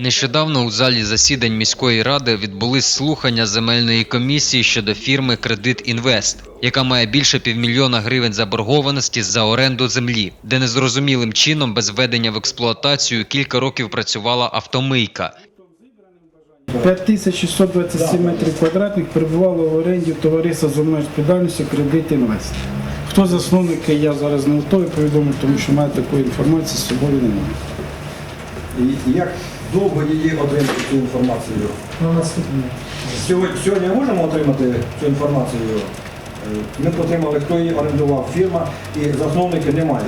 Нещодавно у залі засідань міської ради відбулись слухання земельної комісії щодо фірми Кредит Інвест, яка має більше півмільйона гривень заборгованості за оренду землі, де незрозумілим чином без введення в експлуатацію кілька років працювала автомийка. 5627 метрів квадратних перебувало в оренді товариства з обмеженою відповідальністю Кредит Інвест. Хто засновники, я зараз не готовий повідомити, тому що мене такої інформації з собою немає. І як довго її отримати цю інформацію? Сьогодні, сьогодні можемо отримати цю інформацію? Е, Ми отримали, хто її орендував, фірма, і засновники немає.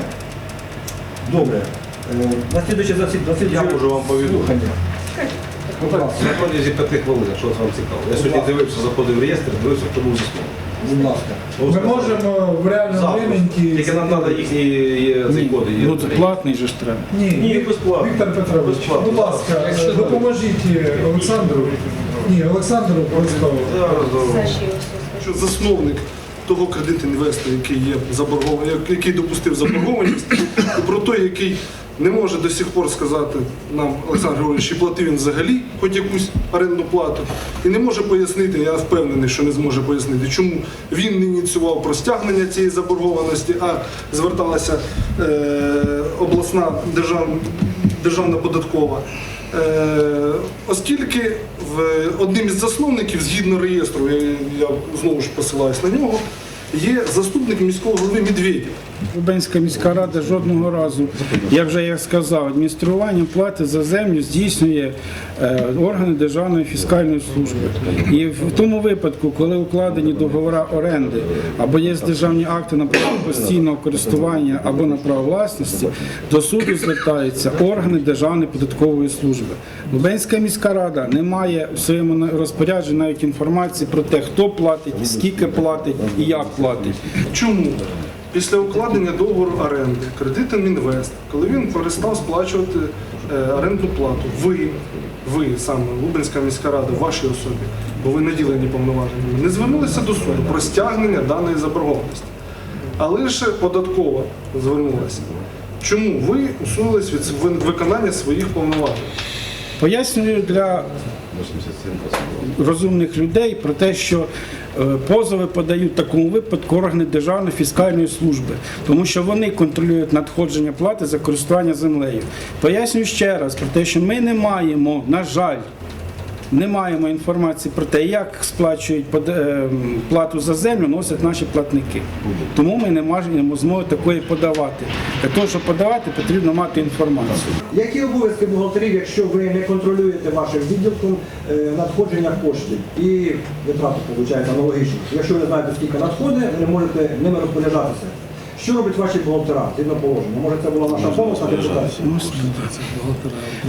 Добре. Е, На слідуюче засідання. Я можу вам повідомити. Ласка, На протязі п'яти хвилин, якщо вам цікаво. Я сьогодні дивився, заходив в реєстр, дивився, хто був засновник. Будь ласка. Ми можемо в реальному времені... Тільки нам треба їхні є, ці коди. Ну, це платний же ж треба. Ні, Ні, безплатно. Віктор Петрович, будь ласка, Якщо допоможіть Олександру. Ні, Олександру зараз. що засновник того кредит інвестора, який є заборгований, який допустив заборгованість, про той, який не може до сих пор сказати нам Олександр Григорович, чи платив він взагалі хоч якусь орендну плату, і не може пояснити, я впевнений, що не зможе пояснити, чому він не ініціював про стягнення цієї заборгованості, а зверталася е, обласна державна, державна податкова. Е, оскільки в одним із засновників, згідно реєстру, я, я знову ж посилаюсь на нього, є заступник міського голови Медведєв. Лубенська міська рада жодного разу, я вже як сказав, адміністрування плати за землю здійснює е, органи Державної фіскальної служби. І в тому випадку, коли укладені договори оренди або є державні акти на право постійного користування або на право власності, до суду звертаються органи Державної податкової служби. Лубенська міська рада не має в своєму розпорядженні навіть інформації про те, хто платить, скільки платить і як платить. Чому? Після укладення договору оренди кредитом інвест, коли він перестав сплачувати е, орендну плату, ви, ви саме Лубенська міська рада, вашій особі, бо ви наділені повноваженнями, не звернулися до суду про стягнення даної заборгованості. А лише податкова звернулася. Чому ви усунулись від виконання своїх повноважень? Пояснюю для розумних людей про те, що е, позови подають в такому випадку органи Державної фіскальної служби, тому що вони контролюють надходження плати за користування землею. Пояснюю ще раз про те, що ми не маємо, на жаль, не маємо інформації про те, як сплачують е, плату за землю, носять наші платники. Тому ми не маємо змоги такої подавати. Для того, щоб подавати, потрібно мати інформацію. Які обов'язки бухгалтерів, якщо ви не контролюєте вашим відділком е, надходження коштів і витрати, виходить, аналогічно? Якщо ви знаєте, скільки надходить, ви не можете ними розпоряджатися. Що роблять ваші бухгалтера згідно положення? Може це була наша помилка депутатів?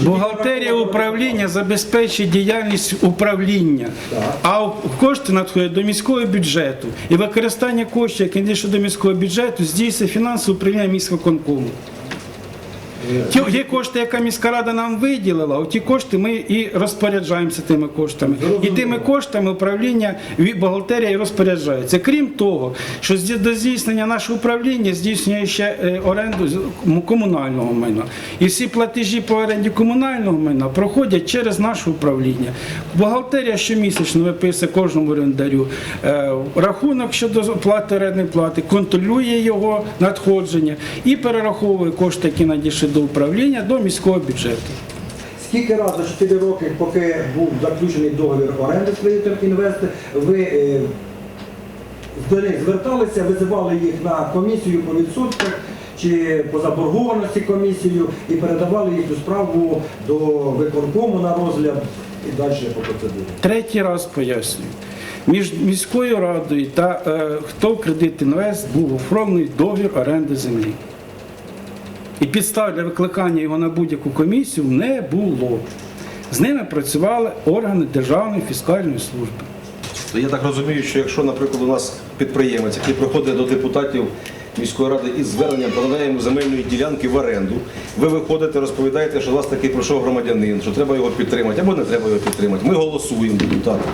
Бухгалтерія управління забезпечує діяльність управління, а кошти надходять до міського бюджету. І використання коштів, які надійшли до міського бюджету, здійснює фінансове управління міськвиконкому. Ті, є кошти, яка міська рада нам виділила, оті кошти ми і розпоряджаємося тими коштами. І тими коштами управління бухгалтерія і розпоряджається. Крім того, що до здійснення нашого управління здійснює ще е, оренду комунального майна. І всі платежі по оренді комунального майна проходять через наше управління. Бухгалтерія щомісячно виписує кожному орендарю е, рахунок щодо плати орендної плати, контролює його надходження і перераховує кошти, які надійшли до управління, до міського бюджету. Скільки разів за 4 роки, поки був заключений договір оренди з кредитом інвест, ви е, до них зверталися, визивали їх на комісію по відсотках чи по заборгованості комісію і передавали їх цю справу до виконкому на розгляд і далі по процедурі. Третій раз пояснюю. Між міською радою та е, хто кредит інвест був оформлений договір оренди землі. І підстав для викликання його на будь-яку комісію не було. З ними працювали органи Державної фіскальної служби. То Я так розумію, що якщо, наприклад, у нас підприємець, який приходить до депутатів міської ради із зверненням про надання йому земельної ділянки в оренду, ви виходите, розповідаєте, що у вас такий пройшов громадянин, що треба його підтримати або не треба його підтримати. Ми голосуємо, депутати.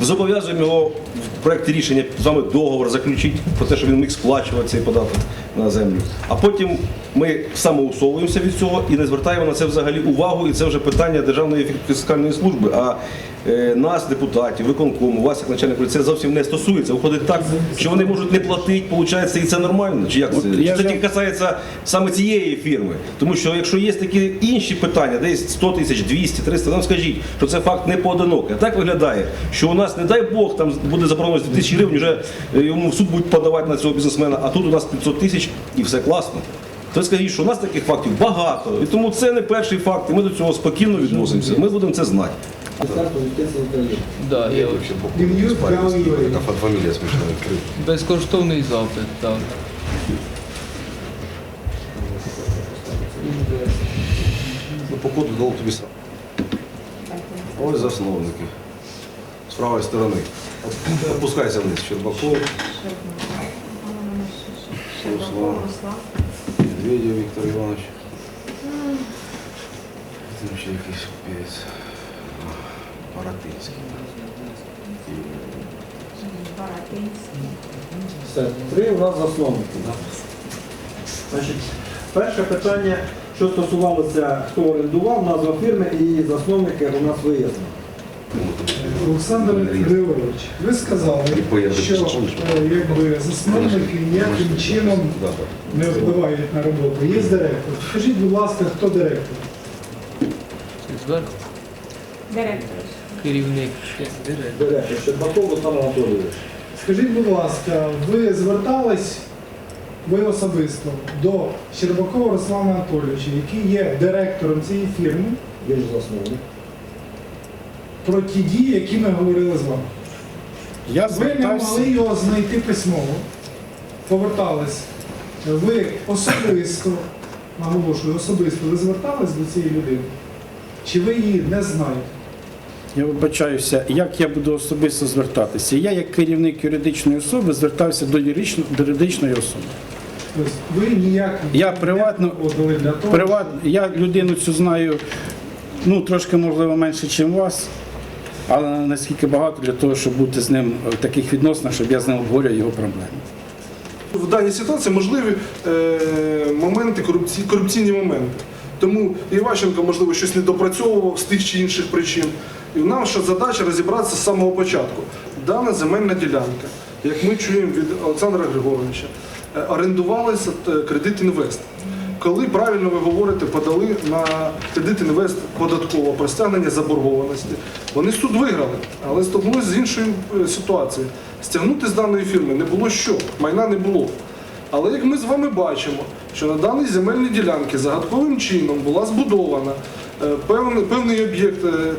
Зобов'язуємо його в проєкті рішення з договор заключити про те, що він міг сплачувати цей податок на землю. А потім ми самоусовуємося від цього і не звертаємо на це взагалі увагу. І це вже питання Державної фіскальної служби. А е, нас, депутатів, виконкому, вас як начальник, це зовсім не стосується. Виходить так, що вони можуть не платити, виходить, і це нормально. Чи як це? Чи це тільки касається саме цієї фірми? Тому що якщо є такі інші питання, десь 100 тисяч, 200, 300, нам скажіть, що це факт не поодинокий. А так виглядає, що у нас, не дай Бог, там буде заборгованість тисячі гривень, вже е, йому в суд будуть подавати на цього бізнесмена, а тут у нас 500 тисяч і все класно. То скажіть, що у нас таких фактів багато. І тому це не перший факт, і ми до цього спокійно відносимося. Ми будемо це знати. Да, я безкоштовний запит, так. Ну, по коду тобі сам. Ось засновники. З правої сторони. Опускайся вниз. Щербаков, Руслан, Медведєв Віктор Іванович. Там ще якийсь пець. Паратинський. Все, три у нас засновники. Значить, перше питання, що стосувалося, хто орендував, назва фірми і засновники у нас вияснено. Олександр Григорович, ви сказали, що е, якби засновники ніяким чином не впливають на роботу. Є директор. Скажіть, будь ласка, хто директор? Зверху Директор. керівник. Директор Щербаков Руслан Анатолійович. Скажіть, будь ласка, ви звертались, ви особисто, до Щербакова Руслана Анатолійовича, який є директором цієї фірми, Він ж засновник. Про ті дії, які ми говорили з вами. Я Ви не звертався. могли його знайти письмово, повертались. Ви особисто, наголошую, особисто ви звертались до цієї людини? Чи ви її не знаєте? Я вибачаюся, як я буду особисто звертатися. Я, як керівник юридичної особи, звертався до юридично- до юридичної особи. Тобто ви ніяк Я не приватно- проводили для того, Приват, я людину цю знаю, ну трошки можливо менше, ніж вас, але наскільки багато для того, щоб бути з ним в таких відносинах, щоб я з ним обговорював його проблеми. В даній ситуації можливі е, моменти, корупці, корупційні моменти. Тому Іващенко, можливо, щось не допрацьовував з тих чи інших причин. І наша задача розібратися з самого початку. Дана земельна ділянка, як ми чуємо від Олександра Григоровича, е, орендувалася кредит інвест. Коли правильно ви говорите, подали на кредит інвест податково про стягнення заборгованості, вони суд виграли, але столкнулися з іншою е, ситуацією. Стягнути з даної фірми не було що, майна не було. Але як ми з вами бачимо, що на даній земельній ділянці загадковим чином була збудована е, певний, певний об'єкт, е,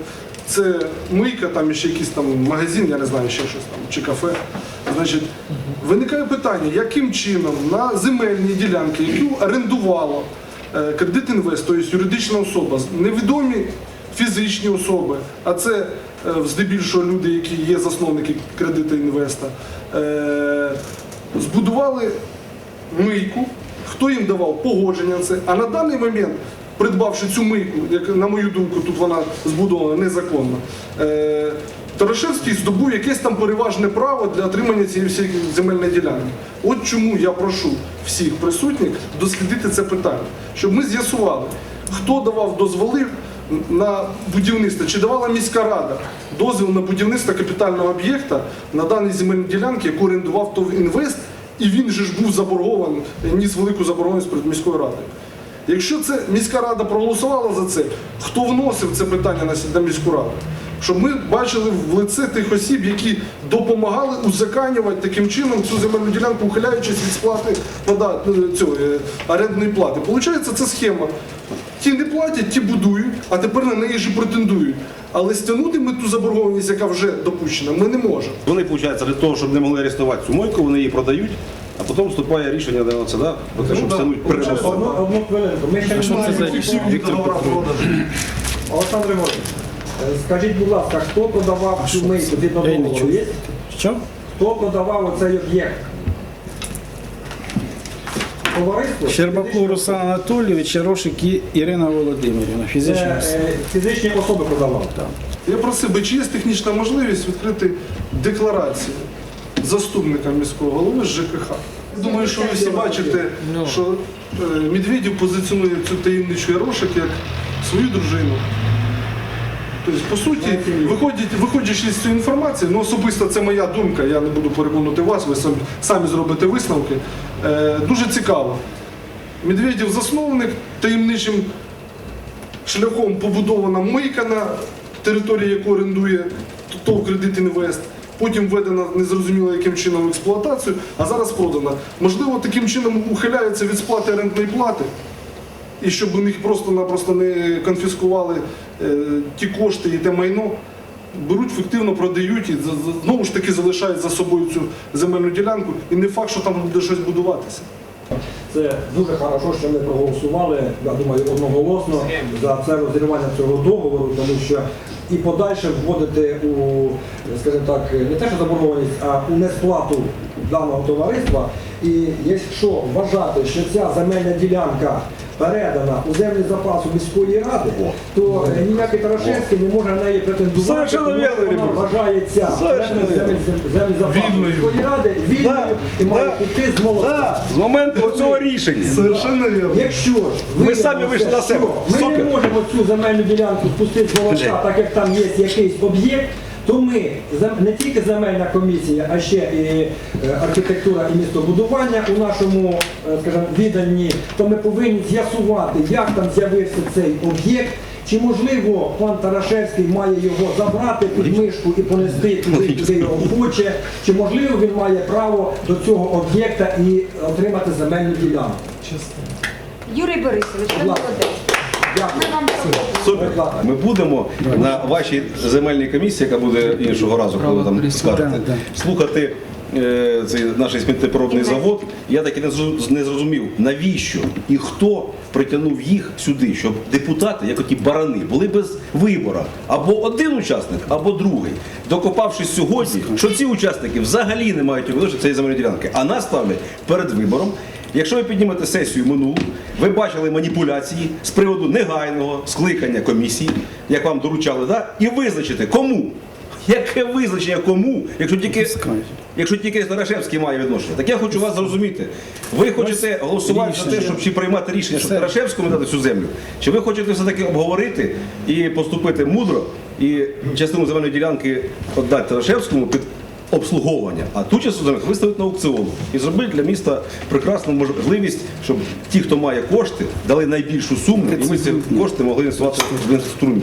це мийка, там ще якийсь там магазин, я не знаю, ще щось там, чи кафе. Значить, виникає питання, яким чином на земельній ділянці, яку орендувало е, кредит інвест, тобто юридична особа, невідомі фізичні особи, а це е, здебільшого люди, які є засновники кредиту інвеста, збудували мийку, хто їм давав погодження на це. А на даний момент, придбавши цю мийку, як на мою думку, тут вона збудована незаконно, е, Тарашевський здобув якесь там переважне право для отримання цієї всієї земельної ділянки. От чому я прошу всіх присутніх дослідити це питання, щоб ми з'ясували, хто давав дозволи на будівництво, чи давала міська рада дозвіл на будівництво капітального об'єкта на даній земельній ділянці, яку орендував ТОВ інвест, і він же ж був заборгований, ніс велику заборгованість перед міською радою. Якщо це міська рада проголосувала за це, хто вносив це питання на міську раду? Щоб ми бачили в лице тих осіб, які допомагали узаканювати таким чином цю земельну ділянку, ухиляючись від сплати е, цього, е, орендної плати. Получається, це схема. Ті не платять, ті будують, а тепер на неї ж і претендують. Але стягнути ми ту заборгованість, яка вже допущена, ми не можемо. Вони, виходить, для того, щоб не могли арестувати цю мойку, вони її продають, а потім вступає рішення на це, да? про те, щоб да. стягнуть Одну, одну хвилинку. Ми ще не маємо всіх договорів продажу. Олександр Григорович, е, скажіть, будь ласка, хто подавав цю мийку від договору? Є? Що? Хто подавав оцей об'єкт? Товариство? Щербаков Руслан Анатолійович, Ярошик і Ірина Володимирівна, Це особа. е, фізичні особи подавали. Я просив би, чи є технічна можливість відкрити декларацію заступника міського голови з ЖКХ. Думаю, що ви всі бачите, Ну. що е, Медведєв позиціонує цю таємничу Ярошик як свою дружину. Тобто, по суті, виходять, виходячи з цієї інформації, ну особисто це моя думка, я не буду переконувати вас, ви самі, самі зробите висновки. Е, дуже цікаво. Медведєв засновник, таємничим шляхом побудована мийка на території, яку орендує ТОВ «Кредит Інвест». Потім введена незрозуміло яким чином в експлуатацію, а зараз продана. Можливо, таким чином ухиляється від сплати орендної плати, і щоб у них просто-напросто не конфіскували е, ті кошти і те майно, беруть фіктивно, продають і знову ж таки залишають за собою цю земельну ділянку. І не факт, що там буде щось будуватися. Це дуже хорошо, що ми проголосували, я думаю, одноголосно за це розірвання цього договору, тому що і подальше вводити у, скажімо так, не те, що заборгованість, а у несплату даного товариства. І якщо вважати, що ця земельна ділянка передана у землі запасу міської ради, то е, ніякий Тарашевський не може на неї претендувати, тому що вона вважається землі, землі запасу міської ради вільною і має піти з молока. З моменту цього рішення. Совершенно вірно. Якщо ж Ми самі вийшли на себе. Ми не можемо цю земельну ділянку спустити з молока, так як там є якийсь об'єкт, то ми не тільки земельна комісія, а ще і е, архітектура і містобудування у нашому, е, скажімо, відданні, то ми повинні з'ясувати, як там з'явився цей об'єкт. Чи можливо пан Тарашевський має його забрати під мишку і понести туди, куди його хоче, чи можливо він має право до цього об'єкта і отримати земельну ділянку? Юрій Борисович, ви молодець. Супер. Ми будемо на вашій земельній комісії, яка буде іншого разу, коли там скажете, слухати е, цей наш сміттєпоробний завод. Я так і не зрозу- не зрозумів, навіщо і хто притягнув їх сюди, щоб депутати, як оті барани, були без вибору. Або один учасник, або другий. Докопавшись сьогодні, що ці учасники взагалі не мають вилучити цієї земельної ділянки, а нас ставлять перед вибором. Якщо ви піднімете сесію минулу, ви бачили маніпуляції з приводу негайного скликання комісії, як вам доручали, да? і визначити кому. Яке визначення кому, якщо тільки, якщо тільки Тарашевський має відношення? Так я хочу вас зрозуміти. Ви хочете голосувати за те, щоб чи приймати рішення, щоб Тарашевському дати цю землю? Чи ви хочете все-таки обговорити і поступити мудро і частину земельної ділянки віддати Тарашевському під обслуговування, а ту частину виставити на аукціон і зробити для міста прекрасну можливість, щоб ті, хто має кошти, дали найбільшу суму, і ми ці кошти могли інвестувати в інфраструктуру міста.